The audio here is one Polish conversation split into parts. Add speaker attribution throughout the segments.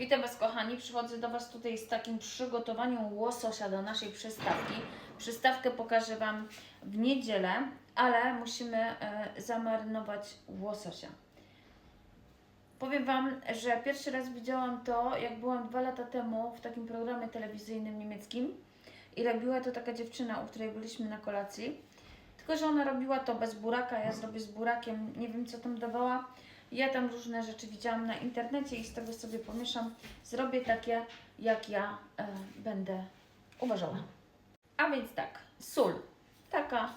Speaker 1: Witam Was kochani, przychodzę do Was tutaj z takim przygotowaniem łososia do naszej przystawki. Przystawkę pokażę Wam w niedzielę, ale musimy e, zamarynować łososia. Powiem Wam, że pierwszy raz widziałam to, jak byłam dwa lata temu w takim programie telewizyjnym niemieckim i robiła to taka dziewczyna, u której byliśmy na kolacji. Tylko, że ona robiła to bez buraka, ja zrobię z burakiem, nie wiem co tam dawała. Ja tam różne rzeczy widziałam na internecie i z tego sobie pomieszam. Zrobię takie, jak ja e, będę uważała. A więc tak, sól. Taka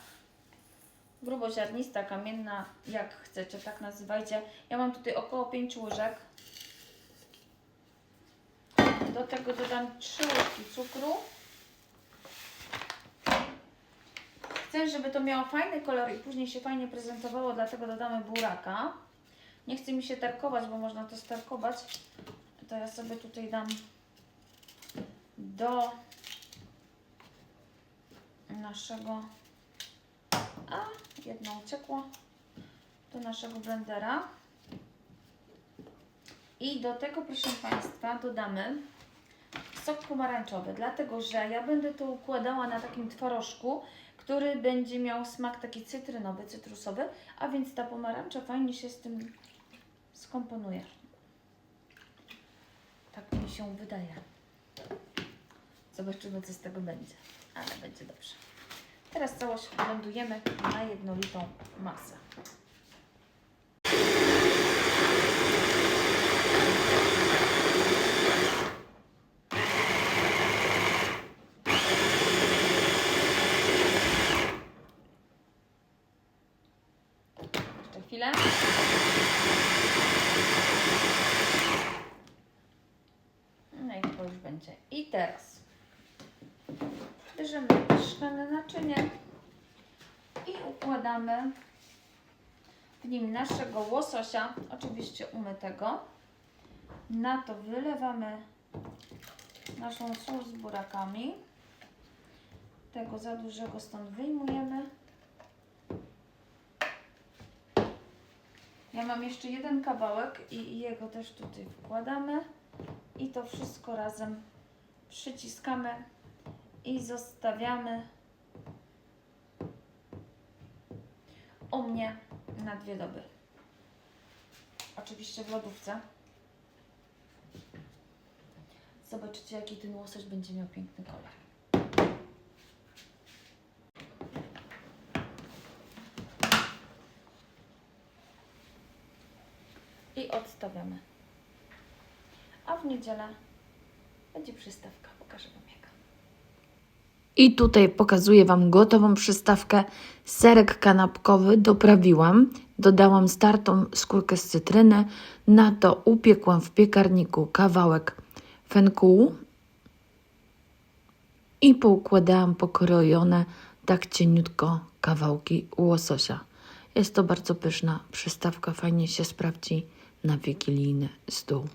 Speaker 1: gruboziarnista, kamienna, jak chcecie, tak nazywajcie. Ja mam tutaj około 5 łyżek. Do tego dodam 3 łyżki cukru. Chcę, żeby to miało fajny kolor i później się fajnie prezentowało, dlatego dodamy buraka. Nie chce mi się tarkować, bo można to starkować. To ja sobie tutaj dam do naszego. A, jedno uciekło. Do naszego blendera. I do tego, proszę Państwa, dodamy sok pomarańczowy, dlatego że ja będę to układała na takim twarożku, który będzie miał smak taki cytrynowy, cytrusowy, a więc ta pomarańcza fajnie się z tym skomponuje. Tak mi się wydaje. Zobaczymy, co z tego będzie, ale będzie dobrze. Teraz całość blendujemy na jednolitą masę. Jeszcze chwilę. No i to już będzie. I teraz bierzemy szklane naczynie i układamy w nim naszego łososia, oczywiście umytego. Na to wylewamy naszą sól z burakami. Tego za dużego stąd wyjmujemy. Ja mam jeszcze jeden kawałek i jego też tutaj wkładamy. I to wszystko razem przyciskamy i zostawiamy u mnie na dwie doby. Oczywiście w lodówce. Zobaczycie, jaki ten łosoś będzie miał piękny kolor. Odstawiamy. A w niedzielę będzie przystawka. Pokażę Wam jaka.
Speaker 2: I tutaj pokazuję Wam gotową przystawkę. Serek kanapkowy doprawiłam. Dodałam startą skórkę z cytryny. Na to upiekłam w piekarniku kawałek fenkułu i poukładałam pokrojone tak cieniutko kawałki łososia. Jest to bardzo pyszna przystawka, fajnie się sprawdzi на вікілійне стол.